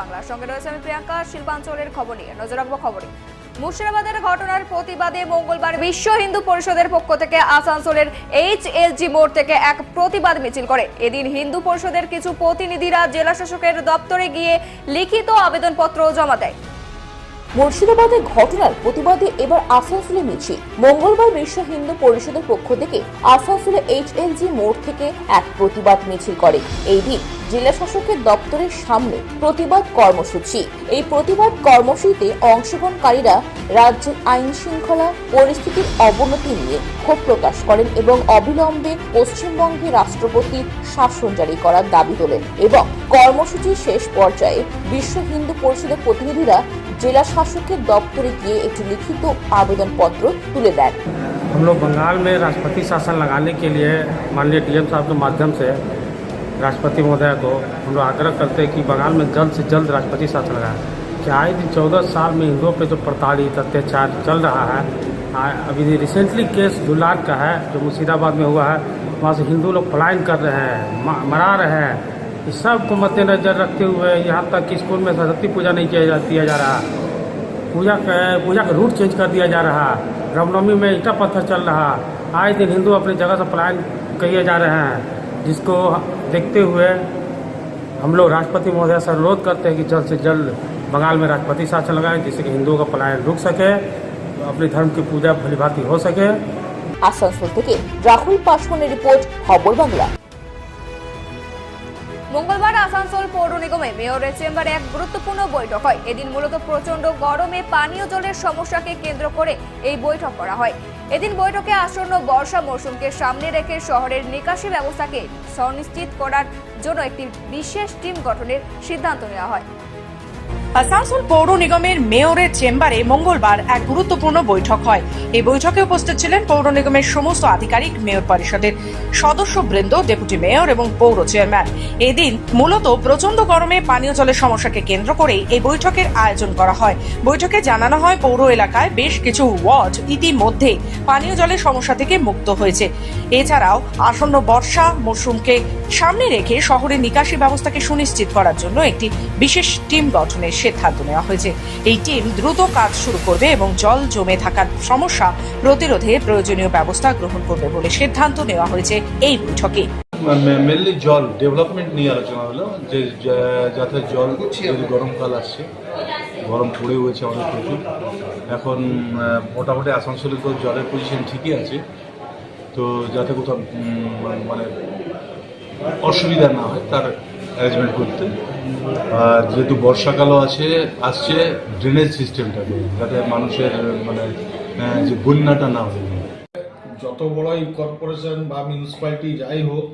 বাংলার সঙ্গে রয়েছে আমি প্রিয়াঙ্কা, শিল্পাঞ্চলের খবর নিয়ে। নজর রাখব খবরে। মুর্শিদাবাদের ঘটনার প্রতিবাদে মঙ্গলবার বিশ্ব হিন্দু পরিষদের পক্ষ থেকে আসানসোলের এইচ এল জি মোড় থেকে এক প্রতিবাদ মিছিল করে। এদিন হিন্দু পরিষদের কিছু প্রতিনিধিরা জেলা শাসকের দপ্তরে গিয়ে লিখিত আবেদনপত্র জমা দেয়। মুর্শিদাবাদের ঘটনার প্রতিবাদে এবার আসানসোলে মিছিল। মঙ্গলবার বিশ্ব হিন্দু পরিষদের পক্ষ থেকে আসানসোলে এইচএলজি মোড় থেকে এক প্রতিবাদ মিছিল করে। এই দিন জেলা শাসকের দপ্তরের সামনে প্রতিবাদ কর্মসূচি। এই প্রতিবাদ কর্মসূচিতে অংশগ্রহণকারীরা রাজ্যের আইন শৃঙ্খলা পরিস্থিতির অবনতি নিয়ে ক্ষোভ প্রকাশ করেন এবং অবিলম্বে পশ্চিমবঙ্গে রাষ্ট্রপতি শাসন জারি করার দাবি তোলেন এবং কর্মসূচির শেষ পর্যায়ে বিশ্ব হিন্দু পরিষদের প্রতিনিধিরা জেলা শাসকের দপ্তরে গিয়ে একটি লিখিত আবেদনপত্র তুলে দেন हम लोग बंगाल में राष्ट्रपति शासन लगाने के लिए माननीय डीएम साहब के माध्यम से राष्ट्रपति महोदय को हम लोग आग्रह करते हैं कि बंगाल में जल्द से जल्द राष्ट्रपति शासन लगाए कि आए दिन चौदह साल में हिंदुओं पे जो प्रताड़ित अत्याचार चल रहा है आ- अभी रिसेंटली केस दुलार का है जो मुर्शिदाबाद में हुआ है वहाँ से हिंदू लोग पलायन कर रहे हैं मा- मरा रहे हैं इस सब को मद्देनजर रखते हुए यहाँ तक कि स्कूल में सरस्वती पूजा नहीं किया जा, किया जा रहा पूजा का पूजा का रूट चेंज कर दिया जा रहा रामनवमी में ईटा पत्थर चल रहा आए दिन हिंदू अपनी जगह से पलायन किए जा रहे हैं जिसको देखते हुए हम लोग राष्ट्रपति महोदय से अनुरोध करते हैं कि जल्द से जल्द बंगाल में राष्ट्रपति शासन लगाएं जिससे कि हिंदुओं का पलायन रुक सके अपने धर्म की पूजा भलीभांति हो सके আসানসোল থেকে রাহুল পাসওয়ানের রিপোর্ট খবর বাংলা মঙ্গলবার আসানসোল পৌর নিগমে মেয়রের চেম্বারে এক গুরুত্বপূর্ণ বৈঠক হয়। এদিন মূলত প্রচণ্ড গরমে পানীয় জলের সমস্যাকে কেন্দ্র করে এই বৈঠক করা হয়। এদিন বৈঠকে আসন্ন বর্ষা মৌসুমকে সামনে রেখে শহরের নিকাশি ব্যবস্থাকে সুনিশ্চিত করার জন্য একটি বিশেষ টিম গঠনের সিদ্ধান্ত নেওয়া হয়। আসানসোল পৌর নিগমের মেয়রের চেম্বারে মঙ্গলবার এক গুরুত্বপূর্ণ বৈঠক হয়। এই বৈঠকে উপস্থিত ছিলেন পৌর নিগমের সমস্ত আধিকারিক, মেয়র পরিষদের সদস্য বৃন্দ ডেপুটি মেয়র এবং পৌর চেয়ারম্যান। এদিন মূলত প্রচণ্ড গরমে পানীয় জলের সমস্যাকে কেন্দ্র করেই এই বৈঠকের আয়োজন করা হয়। বৈঠকে জানানো হয়, পৌর এলাকায় বেশ কিছু ওয়ার্ড ইতিমধ্যে পানীয় জলের সমস্যা থেকে মুক্ত হয়েছে। এছাড়াও আসন্ন বর্ষা মরশুমকে সামনে রেখে শহরের নিকাশি ব্যবস্থাকে সুনিশ্চিত করার জন্য একটি বিশেষ টিম গঠনের সিদ্ধান্ত নেওয়া হয়েছে। এই টিম দ্রুত কাজ শুরু করবে এবং জল জমে থাকার সমস্যা প্রতিরোধে প্রয়োজনীয় ব্যবস্থা গ্রহণ করবে বলে সিদ্ধান্ত নেওয়া হয়েছে এই বৈঠকে। মেনলি জল ডেভেলপমেন্ট নিয়ে আলোচনা হলো। যে যাতে জল গরমকাল আসছে, গরম পড়ে হয়েছে অনেক প্রচুর। এখন মোটামুটি আসানসোলে তো জলের পজিশন ঠিকই আছে। তো যাতে কোথাও মানে অসুবিধা না হয়, তার অ্যারেঞ্জমেন্ট করতে। আর যেহেতু বর্ষাকালও আছে, আসছে ড্রেনেজ সিস্টেমটাকে যাতে মানুষের মানে যে বন্যাটা না হয়। যত বড়ই কর্পোরেশন বা মিউনিসিপ্যালিটি যাই হোক,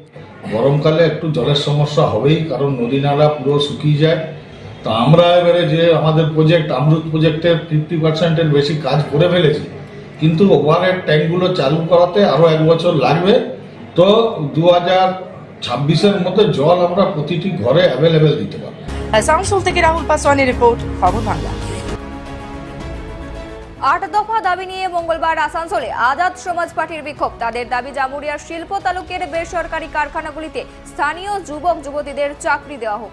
গরমকালে একটু জলের সমস্যা হবেই, কারণ নদী নালা পুরো শুকিয়ে যায়। তা আমরা এবারে যে আমাদের প্রজেক্ট আমরুত প্রজেক্টের ফিফটি পার্সেন্টের বেশি কাজ করে ফেলেছি, কিন্তু ওভারের ট্যাঙ্কগুলো চালু করাতে আরও এক বছর লাগবে। তো দু হাজার ছাব্বিশের মতো জল আমরা প্রতিটি ঘরে অ্যাভেলেবেল দিতে পারব। আসানসোল থেকে রাহুল পাসওয়ানের রিপোর্ট খবর বাংলা। আট দফা দাবি নিয়ে মঙ্গলবার আসানসোলে আজাদ সমাজ পার্টির বিক্ষোভ। তাদের দাবি জামুরিয়ার শিল্প তালুকের বেসরকারি কারখানাগুলিতে স্থানীয় যুবক যুবতীদের চাকরি দেওয়া হোক।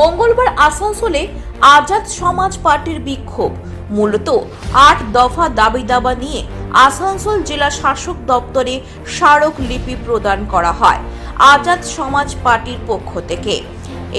মঙ্গলবার আসানসোলে আজাদ সমাজ পার্টির বিক্ষোভ। মূলত আট দফা দাবি দাবা নিয়ে আসানসোল জেলা শাসক দপ্তরে স্মারক লিপি প্রদান করা হয় আজাদ সমাজ পার্টির পক্ষ থেকে।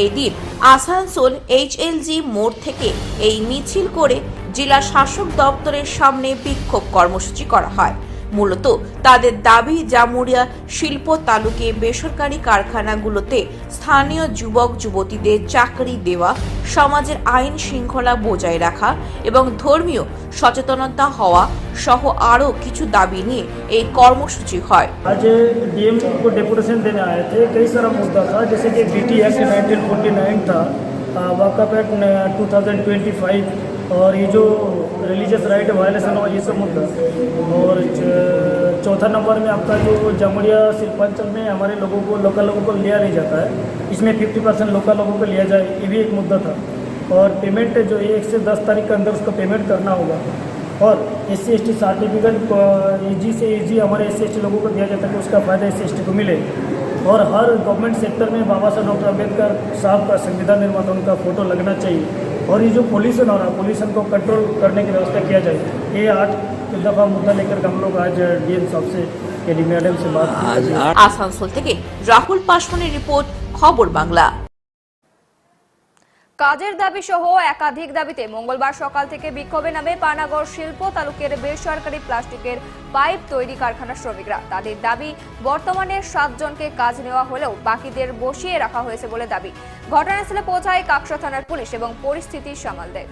এই দিন আসানসোল এইচএলজি মোড় থেকে এই মিছিল করে জেলা শাসক দপ্তরের সামনে বিক্ষোভ কর্মসূচি করা হয়। মূলত তাদের দাবি জামুরিয়া শিল্প তালুকে বেসরকারি কারখানাগুলোতে স্থানীয় যুবক যুবতীদের চাকরি দেওয়া সমাজের আইন শৃঙ্খলা বজায় রাখা এবং ধর্মীয় সচেতনতা হওয়া সহ আরও কিছু দাবি নিয়ে এই কর্মসূচি হয় आज डीएम को डेपुटेशन देने आए थे कई सारा मुद्दा था जैसे कि बीटी एक्ट 1949 था वाकअप एक्ट 2025 और ये जो रिलीजियस राइट वायलेशन हुआ ये सब मुद्दा। और चौथा नंबर में आपका जो जामुड़िया शिल्पांचल में हमारे लोगों को लोकल लोगों को लिया नहीं जाता है, इसमें 50 परसेंट लोकल लोगों को लिया जाए, ये भी एक मुद्दा था। और पेमेंट जो एक से दस तारीख के अंदर उसको पेमेंट करना होगा। और S C S T certificate जी से जी हमारे एस सी लोगों को दिया जाता है उसका फ़ायदा एस सी को मिले। और हर गवर्नमेंट सेक्टर में बाबा साहब डॉक्टर अंबेडकर साहब का संविधान निर्माता, उनका फ़ोटो लगना चाहिए। और ये जो पोल्यूशन हो रहा है पोल्यूशन को कंट्रोल करने की व्यवस्था किया जाए ये आठ दफ़ा मुद्दा लेकर हम लोग आज डी एम साहब से एडी मैडम से बात की আসানসোল থেকে রাহুল পাসওয়ানের রিপোর্ট খবর বাংলা কাজের দাবি সহ একাধিক দাবিতে মঙ্গলবার সকাল থেকে বিক্ষোভে নামে পানাগড় শিল্প তালুকের বেসরকারি প্লাস্টিকের পাইপ তৈরি কারখানার শ্রমিকরা। তাদের দাবি, বর্তমানে সাতজনকে কাজ নেওয়া হলেও বাকিদের বসিয়ে রাখা হয়েছে বলে দাবি। ঘটনাস্থলে পৌঁছায় কাকসা থানার পুলিশ এবং পরিস্থিতি সামাল দেয়।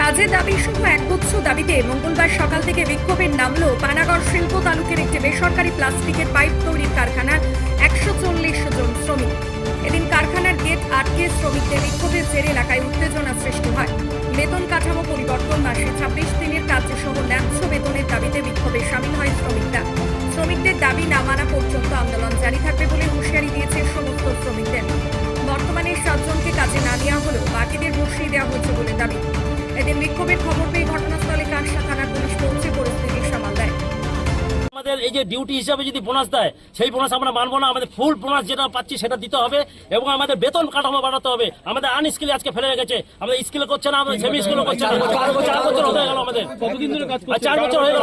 কাজের দাবি সহ একগুচ্ছ দাবিতে মঙ্গলবার সকাল থেকে বিক্ষোভের নামলো পানাগড় শিল্প তালুকের একটি বেসরকারি প্লাস্টিকের পাইপ তৈরির কারখানার একশো জন শ্রমিক। গেট আটকে শ্রমিকদের বিক্ষোভের জেরে এলাকায় উত্তেজনা সৃষ্টি হয়। বেতন কাঠামো পরিবর্তন মাসে ছাব্বিশ দিনের কার্য সহ ন্যায্য বেতনের দাবিতে বিক্ষোভে সামিল হয় শ্রমিকরা। শ্রমিকদের দাবি না মানা পর্যন্ত আন্দোলন জারি থাকবে বলে হুঁশিয়ারি দিয়েছে সমস্ত শ্রমিকদের। বর্তমানে সাতজনকে কাজে না নেওয়া হলেও বাকিদের বসিয়ে দেওয়া হয়েছে বলে দাবি। এদিন বিক্ষোভের খবর পেয়ে ঘটনাস্থলে কাঁকসা থানার পুলিশ পৌঁছে পরিস্থিতি সামাল আমাদের এই যে ডিউটি হিসাবে যদি বোনাস দেয় সেই বোনাস আমরা মানবো না। আমাদের ফুল বোনাস যেটা পাচ্ছি সেটা দিতে হবে এবং আমাদের বেতন কাঠামো বাড়াতে হবে। আমাদের আনস্কিল আজকে ফেলে রেখেছে। আমাদের স্কিল করছে না আমাদের সেমি স্কিল করছে না। চার বছর হয়ে গেল আমাদের। কতদিন ধরে কাজ করছে চার বছর হয়ে গেল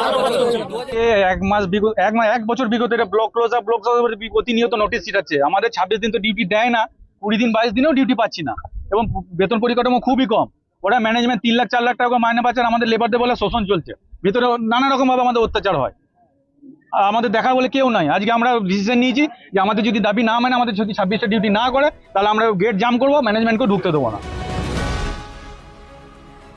এক মাস বিগত এক মাস এক বছর বিগত এটা block close up block close প্রতিনিয়ত নোটিশ চিটাচ্ছে আমাদের ছাব্বিশ দিন তো ডিউটি দেয় না কুড়ি দিন বাইশ দিনেও ডিউটি পাচ্ছি না। এবং বেতন পরিকাঠামো খুবই কম। ওরা ম্যানেজমেন্ট তিন লাখ চার লাখ টাকা মাইনে পাচ্ছে আর আমাদের লেবারদের বলে শোষণ চলছে। ভিতরে নানা রকম ভাবে আমাদের অত্যাচার হয়। আর আমাদের দেখা বলে কেউ নাই। আজকে আমরা ডিসিশন নিয়েছি যে আমাদের যদি দাবি না মানে আমাদের যদি ছাব্বিশটা ডিউটি না করে তাহলে আমরা গেট জাম করব ম্যানেজমেন্টকে ঢুকতে দেবো না।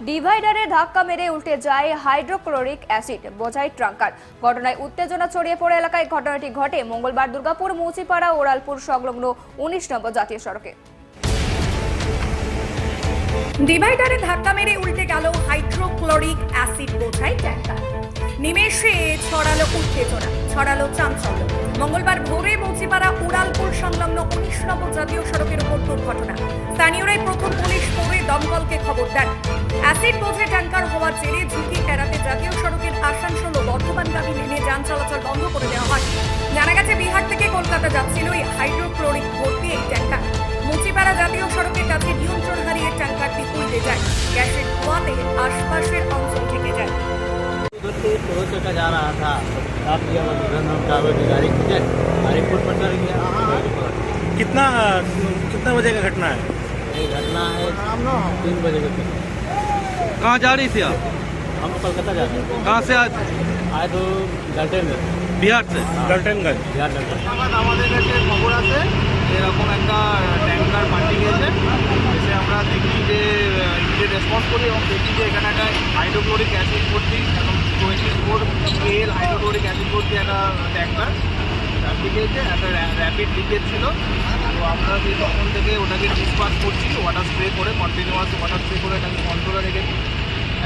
ডিভাইডারে ধাক্কা মেরে উল্টে যায় হাইড্রোক্লোরিক অ্যাসিড বোঝাই ট্রাঙ্কার। ঘটনায় উত্তেজনা ছড়িয়ে পড়ে এলাকায় ঘটনাটি ঘটে মঙ্গলবার দুর্গাপুর মুচিপাড়া ওরালপুর সংলগ্ন উনিশ নম্বর জাতীয় সড়কে। ডিভাইডারে ধাক্কা মেরে উল্টে গেল হাইড্রোক্লোরিক অ্যাসিড বোঝাই ট্যাঙ্কার। নিমেষে ছড়ালো উত্তেজনা, ছড়ালো চাঞ্চল্য। মঙ্গলবার ভোরে মুচিপাড়া উড়ালপুর সংলগ্ন উনিশ নম্বর জাতীয় সড়কের উপর দুর্ঘটনা। স্থানীয়রাই প্রথম পুলিশ পড়ে দমকলকে খবর দেন। অ্যাসিড বোঝে ট্যাঙ্কার হওয়ার জেরে ঝুঁকি এড়াতে জাতীয় সড়কের আসানসোল ও বর্ধমানগামী লেনে যান চলাচল বন্ধ করে দেওয়া হয়। জানা গেছে, বিহার থেকে কলকাতা যাচ্ছিল এই হাইড্রোক্লোরিক ভর্তি এই ট্যাঙ্কার মুচিপাড়া জাতীয় সড়কের কাছে নিয়ন্ত্রণ হারিয়ে ট্যাঙ্কারটি উল্টে যায়। গ্যাসের ধোঁয়াতে আশপাশের অঞ্চল থেকে যায়। उधर से पहुँच का जा रहा था आप ये कागज गाड़ी खींचे गाड़ी फुट पर चढ़ गया कितना कितना बजे का घटना है ये घटना है तीन बजे के करीब। कहाँ जा रही थी आप हम कोलकाता जाते हैं कहाँ से आज आए तो गलटेन में बिहार से गलटनगंज बिहार गलटेन আমাদের কাছে খবর আছে এরকম একটা ট্যাঙ্কার পাল্টে গেছে এসে আমরা দেখি যে ইমিডিয়েট রেসপন্স করি এবং দেখি যে এখানে একটা হাইড্রোক্লোরিক অ্যাসিড ভর্তি এবং এল হাইড্রোক্লোরিক অ্যাসিড একটা ট্যাঙ্কার তার যে একটা র্যাপিড লিকেজ ছিল। তো আমরা তখন থেকে ওটাকে ডিসপাস করছি ওয়াটার স্প্রে করে কন্টিনিউয়াস ওয়াটার স্প্রে করে এটাকে কন্ট্রোলে রেখেছি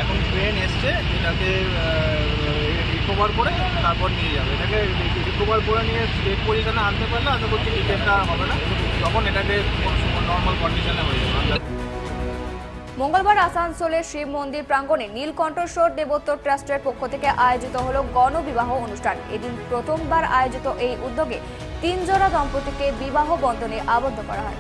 এখন ট্রেন এসছে, এটাকে রিকভার করে তারপর নিয়ে যাবে। এটাকে রিকভার করে নিয়ে স্টেট পজিশনে আনতে পারলে আশা করছি টিকেটটা হবে না। তখন এটাকে নর্মাল কন্ডিশনে হয়ে যাবে। মঙ্গলবার আসানসোলের শিব মন্দির প্রাঙ্গণে নীলকণ্ঠস্বর দেবোত্তর ট্রাস্টের পক্ষ থেকে আয়োজিত হল গণবিবাহ অনুষ্ঠান। এদিন প্রথমবার আয়োজিত এই উদ্যোগে তিনজোড়া দম্পতিকে বিবাহ বন্ধনে আবদ্ধ করা হয়।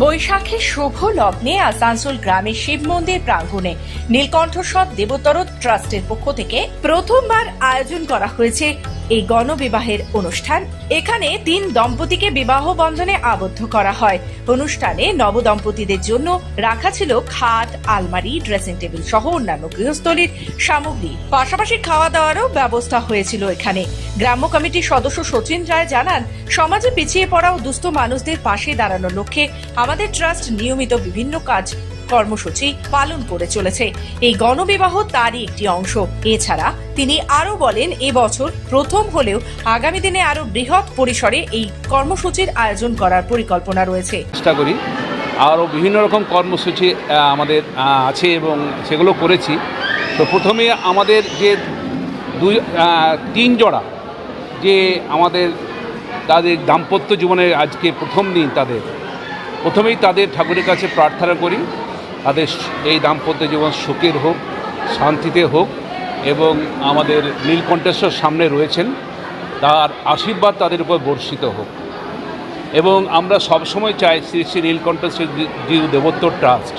বৈশাখী শুভ লগ্নে আসানসোল গ্রামের শিব মন্দির প্রাঙ্গণে নীলকণ্ঠস্বর দেবতর ট্রাস্টের পক্ষ থেকে প্রথমবার আয়োজন করা হয়েছে। এই গণবিবাহের অনুষ্ঠান। এখানে তিন দম্পতিকে বিবাহ বন্ধনে আবদ্ধ করা হয়। অনুষ্ঠানে নবদম্পতিদের জন্য রাখা ছিল খাট, আলমারি, ড্রেসিং টেবিল সহ অন্যান্য গৃহস্থলীর সামগ্রী। পাশাপাশি খাওয়া দাওয়ারও ব্যবস্থা হয়েছিল এখানে। গ্রাম্য কমিটির সদস্য সচিন রায় জানান, সমাজে পিছিয়ে পড়া ও দুস্থ মানুষদের পাশে দাঁড়ানোর লক্ষ্যে আমাদের ট্রাস্ট নিয়মিত বিভিন্ন কাজ কর্মসূচি পালন করে চলেছে। এই গণবিবাহ তারই একটি অংশ। এছাড়া তিনি আরও বলেন, এবছর প্রথম হলেও আগামী দিনে আরও বৃহৎ পরিসরে এই কর্মসূচির আয়োজন করার পরিকল্পনা রয়েছে। চেষ্টা করি, আরও বিভিন্ন রকম কর্মসূচি আমাদের আছে এবং সেগুলো করেছি। তো প্রথমে আমাদের যে দুই তিন জোড়া, যে আমাদের, তাদের দাম্পত্য জীবনের আজকে প্রথম দিন তাদের। প্রথমেই তাদের ঠাকুরের কাছে প্রার্থনা করি তাদের এই দাম্পত্য জীবন সুখের হোক, শান্তিতে হোক এবং আমাদের নীলকণ্ঠেশ্বর সামনে রয়েছেন, তার আশীর্বাদ তাদের উপর বর্ষিত হোক। এবং আমরা সবসময় চাই শ্রী শ্রী নীলকণ্ঠেশ্বর জিউ দেবোত্তর ট্রাস্ট,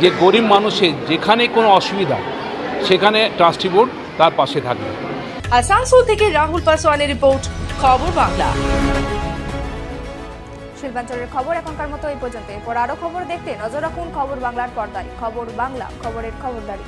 যে গরিব মানুষের যেখানে কোনো অসুবিধা, সেখানে ট্রাস্টি বোর্ড তার পাশে থাকবে। আসানসোল থেকে রাহুল পাসওয়ানের রিপোর্ট, খবর বাংলা। শিল্পাঞ্চলের খবর এখনকার মতো এই পর্যন্ত এরপর আরও খবর দেখতে নজর রাখুন খবর বাংলার পর্দায়। খবর বাংলা, খবরের খবরদারি।